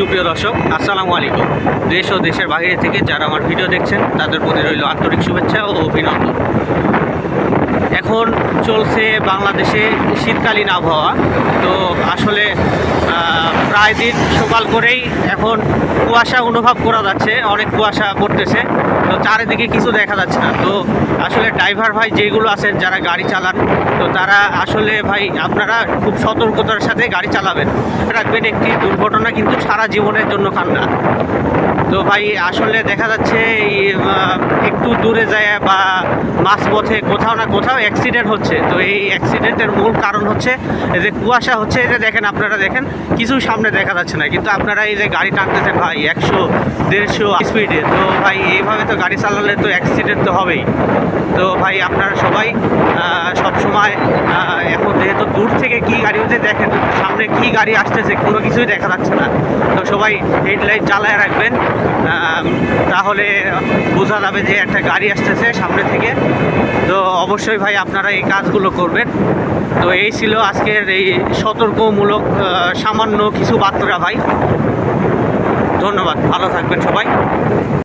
সুপ্রিয় দর্শক, আসসালামু আলাইকুম। দেশ ও দেশের বাইরে থেকে যারা আমার ভিডিও দেখছেন, তাদের প্রতি রইল আন্তরিক শুভেচ্ছা ও অভিনন্দন। এখন চলছে বাংলাদেশে শীতকালীন আবহাওয়া। তো আসলে প্রায় দিন সকাল করেই এখন কুয়াশা অনুভব করা যাচ্ছে, অনেক কুয়াশা পড়তেছে। তো চারিদিকে কিছু দেখা যাচ্ছে না। তো আসলে ড্রাইভার ভাই যেগুলো আছেন, যারা গাড়ি চালান, তো তারা আসলে ভাই আপনারা খুব সতর্কতার সাথে গাড়ি চালাবেন। রাখবেন একটি দুর্ঘটনা কিন্তু সারা জীবনের জন্য কান্না। তো ভাই আসলে দেখা যাচ্ছে একটু দূরে যায় বা মাঝপথে কোথাও না কোথাও অ্যাক্সিডেন্ট হচ্ছে। তো এই অ্যাক্সিডেন্টের মূল কারণ হচ্ছে যে কুয়াশা হচ্ছে, এই যে দেখেন আপনারা দেখেন, কিছু সামনে দেখা যাচ্ছে না। কিন্তু আপনারা এই যে গাড়ি টানতেছেন ভাই, একশো, দেড়শো স্পিডে তো ভাই এইভাবে তো গাড়ি চালালে তো অ্যাক্সিডেন্ট তো হবেই। তো ভাই আপনারা সবাই সব সময় এখন যেহেতু দূর থেকে কি গাড়ি হচ্ছে দেখেন, সামনে কি গাড়ি আসতেছে, কোনো কিছুই দেখা যাচ্ছে না। তো সবাই হেডলাইট জ্বালায় রাখবেন। তাহলে বোঝা যাবে যে একটা গাড়ি আসতেছে সামনে থেকে। তো অবশ্যই ভাই আপনারা এই কাজগুলো করবেন। তো এই ছিল আজকের এই সতর্কমূলক সামান্য কিছু বার্তা ভাই। ধন্যবাদ, ভালো থাকবেন সবাই।